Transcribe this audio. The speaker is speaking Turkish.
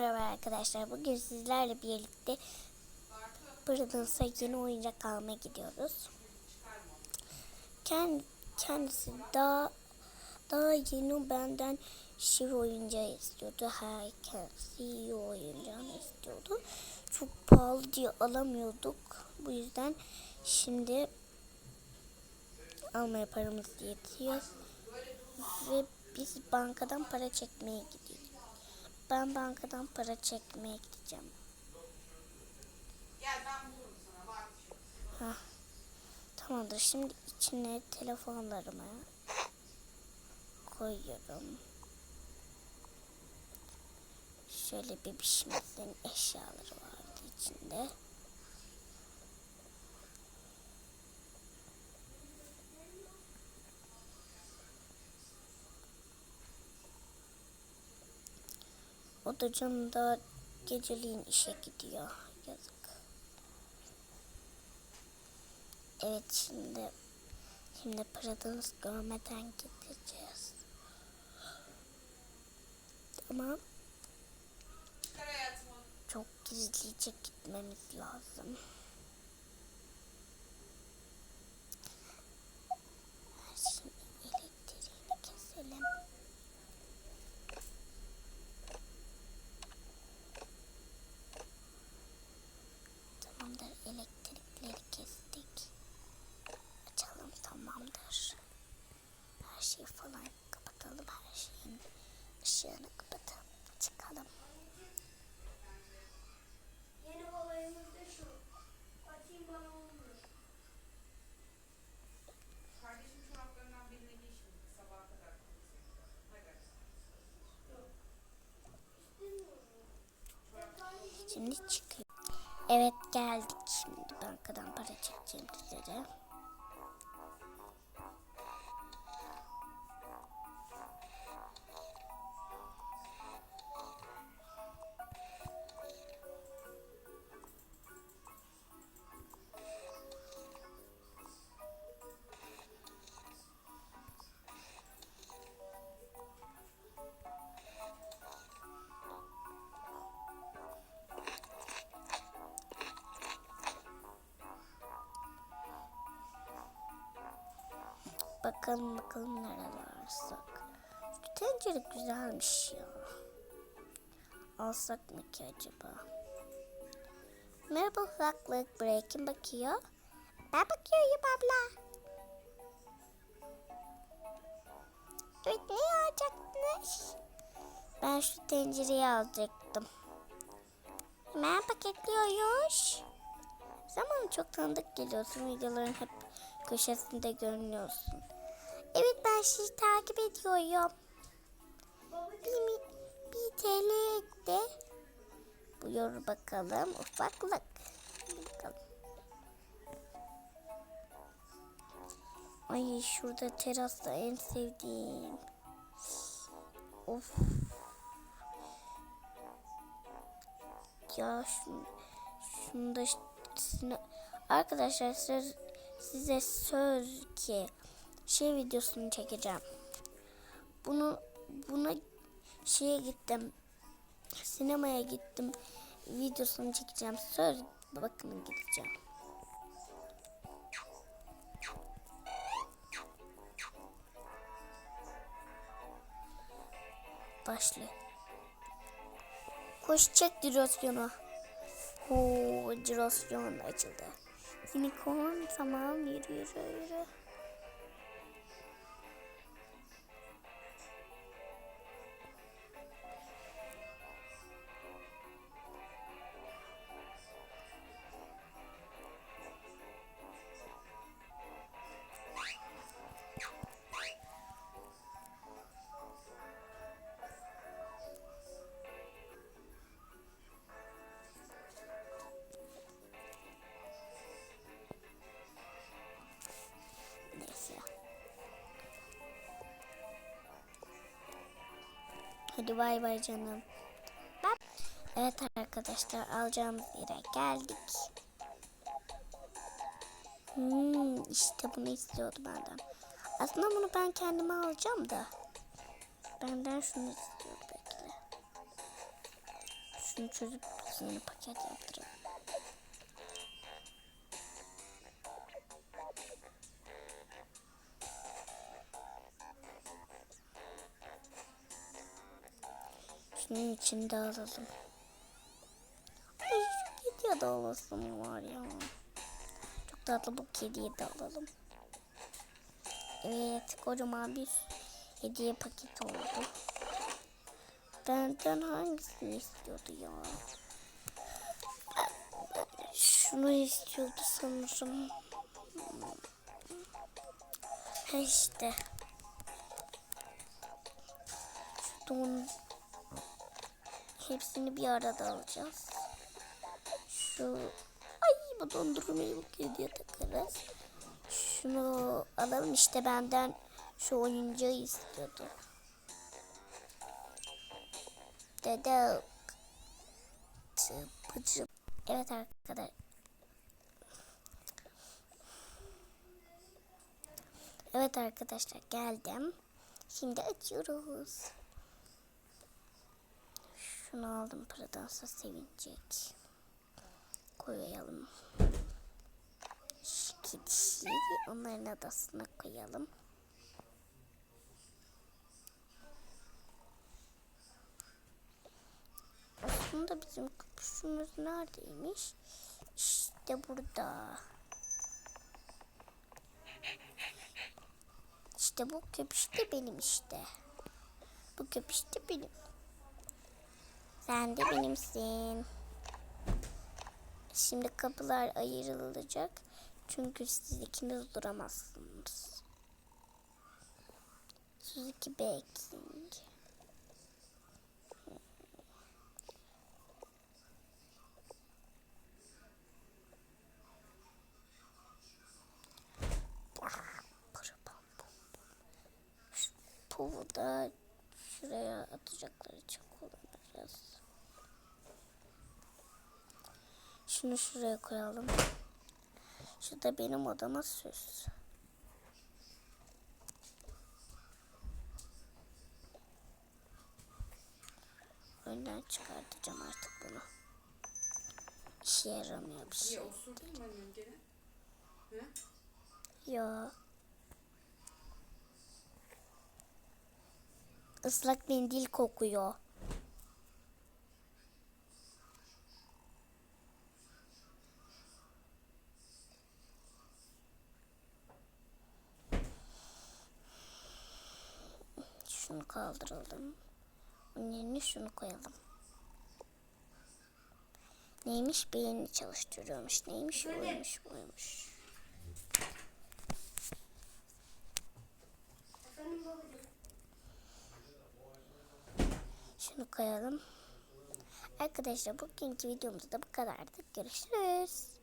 Merhaba arkadaşlar. Bugün sizlerle birlikte Pırıl'ınsa yeni oyuncak almaya gidiyoruz. Kend- Kendisi daha daha yeni benden şiir oyuncağı istiyordu. Herkes iyi oyuncağını istiyordu. Çok pahalı diye alamıyorduk. Bu yüzden şimdi almaya paramız yetiyor. Ve biz bankadan para çekmeye gidiyoruz. Ben bankadan para çekmeye gideceğim. Gel ben bulurum sana bak. Hah. Tamamdır. Şimdi içine telefonlarımı koyuyorum. Şöyle bebişimizin eşyaları vardı içinde. O da geceliğin işe gidiyor. Yazık. Evet şimdi şimdi paradınız görmeden gideceğiz. Hayatımı. çok gizlice gitmemiz lazım. Evet geldik şimdi bankadan para çekeceğim sizlere. Bakalım bakalım nereye varsak. Şu tencere güzelmiş ya. Alsak mı ki acaba? Merhaba ufaklık. Buraya kim bakıyor? Ben bakıyorum abla. Evet ne alacaktınız? Ben şu tencereyi alacaktım. Hemen paketliyoruz. Zaman çok tanıdık geliyorsun. Videoların hep köşesinde görünüyorsun. Evet ben sizi takip ediyorum. Bir, bir TL ekle. Buyur bakalım ufaklık. Bakalım. Ay şurada terasta en sevdiğim. Of. Ya şunu, şunu da arkadaşlar size söz ki şey videosunu çekeceğim. Bunu buna şeye gittim. Sinemaya gittim. Videosunu çekeceğim. Söz bakın gideceğim. Başlı. Koş çek dirosyonu. Oo, dirosyon açıldı. Unicorn tamam yürü yürü yürü. Hadi bay bay canım. Evet arkadaşlar alacağımız yere geldik. Hmm, işte bunu istiyordu benden. Aslında bunu ben kendime alacağım da. Benden şunu istiyor bekle. Şunu çözüp yeni paket yaptıralım. Şunun içinde alalım. Ay kediye de alasım var ya. Çok tatlı bu kediye de alalım. Evet kocaman bir hediye paketi oldu. Benden hangisini istiyordu ya? Şunu istiyordu sanırım. Ha. Şu don hepsini bir arada alacağız. Şu ay bu dondurmayı bu kediye takarız. Şunu alalım işte benden şu oyuncağı istiyordu. Dede tıpıcı. Evet arkadaşlar. Evet arkadaşlar geldim. Şimdi açıyoruz. Şunu aldım paradansa sevinecek. Koyalım. Şu kedişi onların adasına koyalım. Aslında bizim kapüşümüz neredeymiş? İşte burada. İşte bu köpüş de benim işte. Bu köpüş de benim. Sen de benimsin. Şimdi kapılar ayrılacak. Çünkü siz ikiniz duramazsınız. Suzuki Baking. Şu Puvu da şuraya atacaklar için kullanacağız. Şunu şuraya koyalım. Şu da benim odama süs. Önden çıkartacağım artık bunu. İşe yaramıyor bir şey. Niye osurdun mu annem gene? He? Ya. Islak mendil kokuyor. Şunu kaldıralım. Onun yerine şunu koyalım. Neymiş beynini çalıştırıyormuş. Neymiş oymuş oymuş. Şunu koyalım. Arkadaşlar bugünkü videomuzda bu kadardı. Görüşürüz.